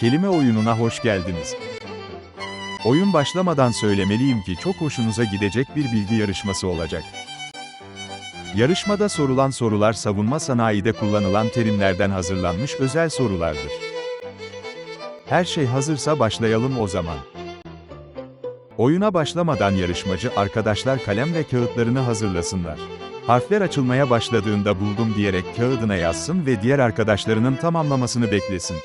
Kelime oyununa hoş geldiniz. Oyun başlamadan söylemeliyim ki çok hoşunuza gidecek bir bilgi yarışması olacak. Yarışmada sorulan sorular savunma sanayide kullanılan terimlerden hazırlanmış özel sorulardır. Her şey hazırsa başlayalım o zaman. Oyuna başlamadan yarışmacı arkadaşlar kalem ve kağıtlarını hazırlasınlar. Harfler açılmaya başladığında buldum diyerek kağıdına yazsın ve diğer arkadaşlarının tamamlamasını beklesin.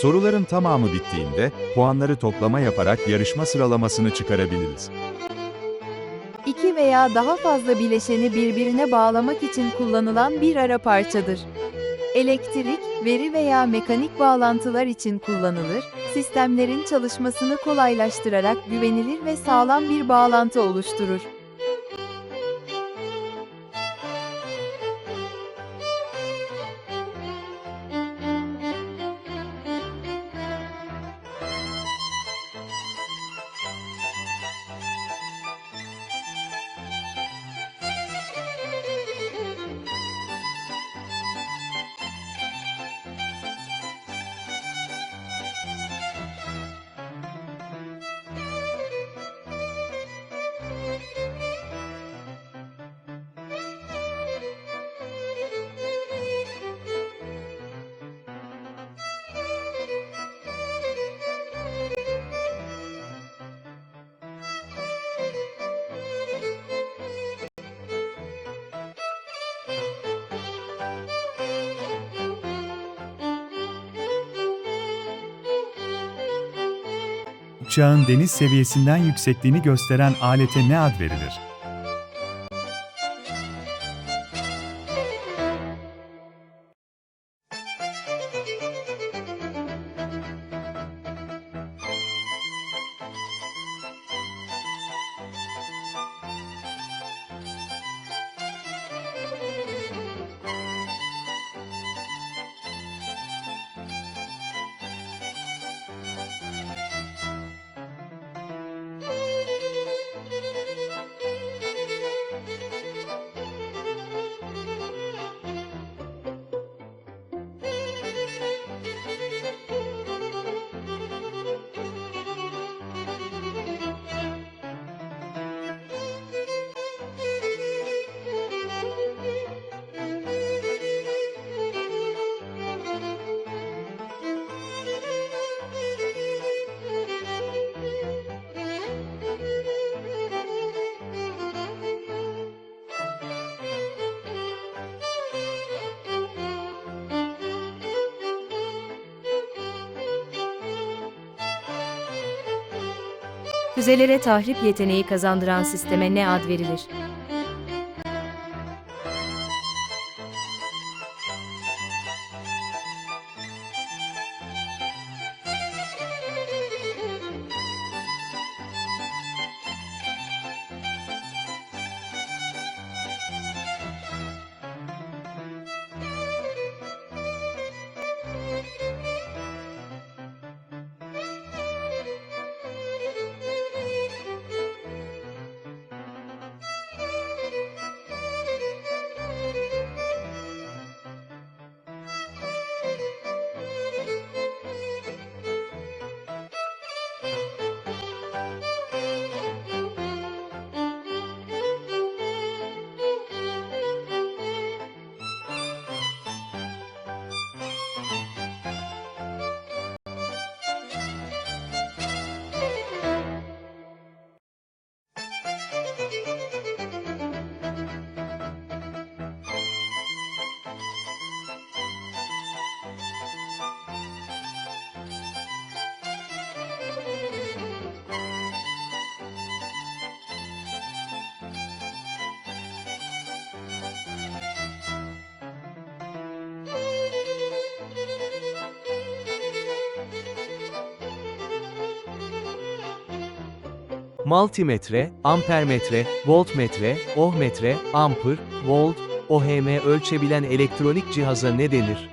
Soruların tamamı bittiğinde, puanları toplama yaparak yarışma sıralamasını çıkarabiliriz. İki veya daha fazla bileşeni birbirine bağlamak için kullanılan bir ara parçadır. Elektrik, veri veya mekanik bağlantılar için kullanılır, sistemlerin çalışmasını kolaylaştırarak güvenilir ve sağlam bir bağlantı oluşturur. Uçağın deniz seviyesinden yüksekliğini gösteren alete ne ad verilir? Füzelere tahrip yeteneği kazandıran sisteme ne ad verilir? Multimetre, ampermetre, voltmetre, ohmetre, ampır, volt, ohm ölçebilen elektronik cihaza ne denir?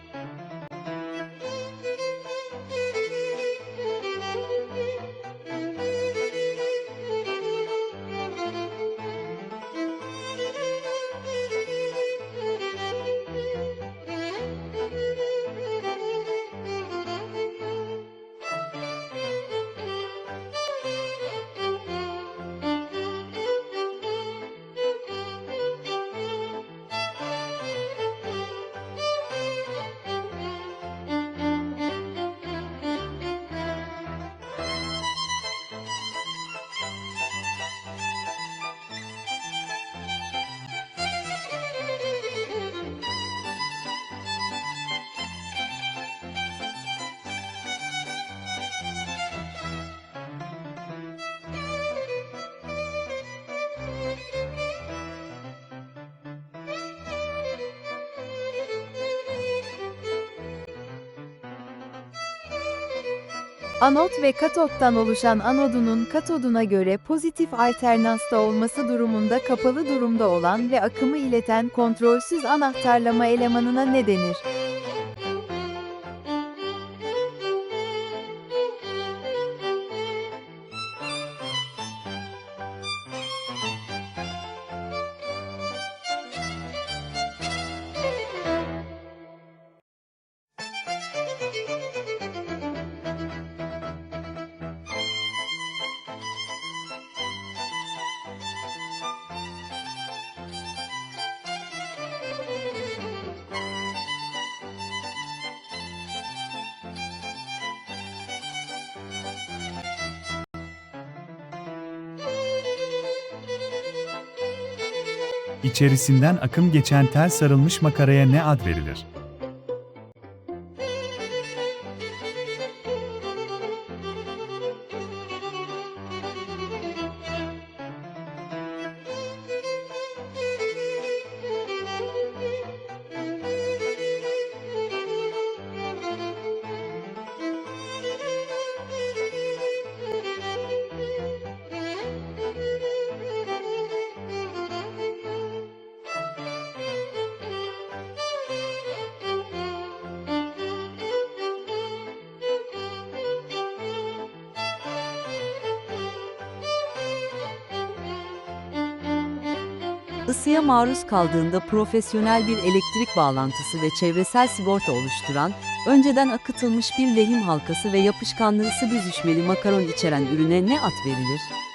Anot ve katottan oluşan anodunun katoduna göre pozitif alternansta olması durumunda kapalı durumda olan ve akımı ileten kontrolsüz anahtarlama elemanına ne denir? İçerisinden akım geçen tel sarılmış makaraya ne ad verilir? Isıya maruz kaldığında profesyonel bir elektrik bağlantısı ve çevresel sigorta oluşturan, önceden akıtılmış bir lehim halkası ve yapışkanlı ısı büzüşmeli makaron içeren ürüne ne ad verilir?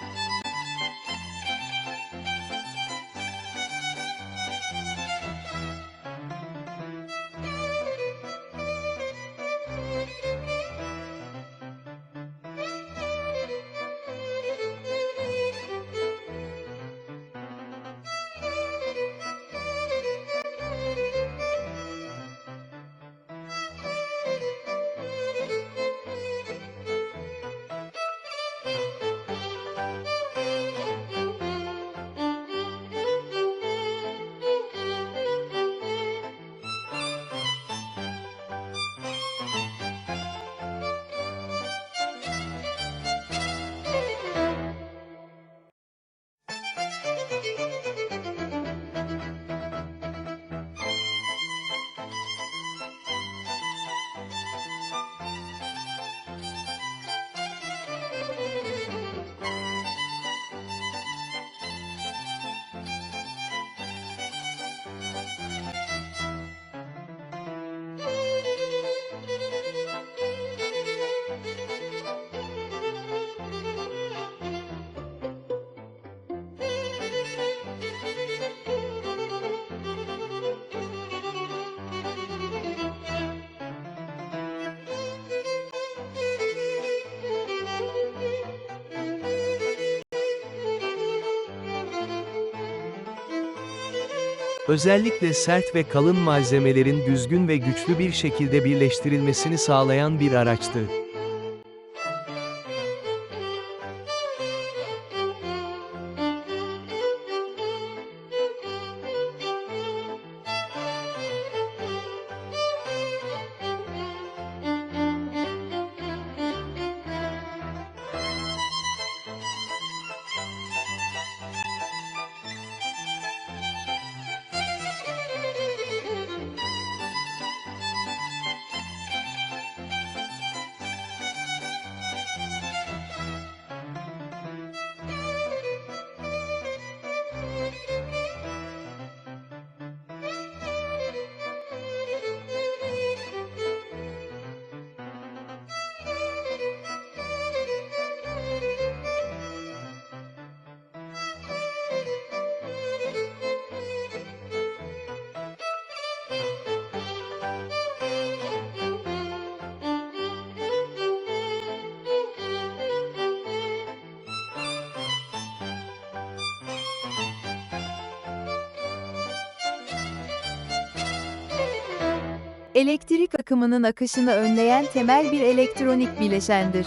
Özellikle sert ve kalın malzemelerin düzgün ve güçlü bir şekilde birleştirilmesini sağlayan bir araçtı. Elektrik akımının akışını önleyen temel bir elektronik bileşendir.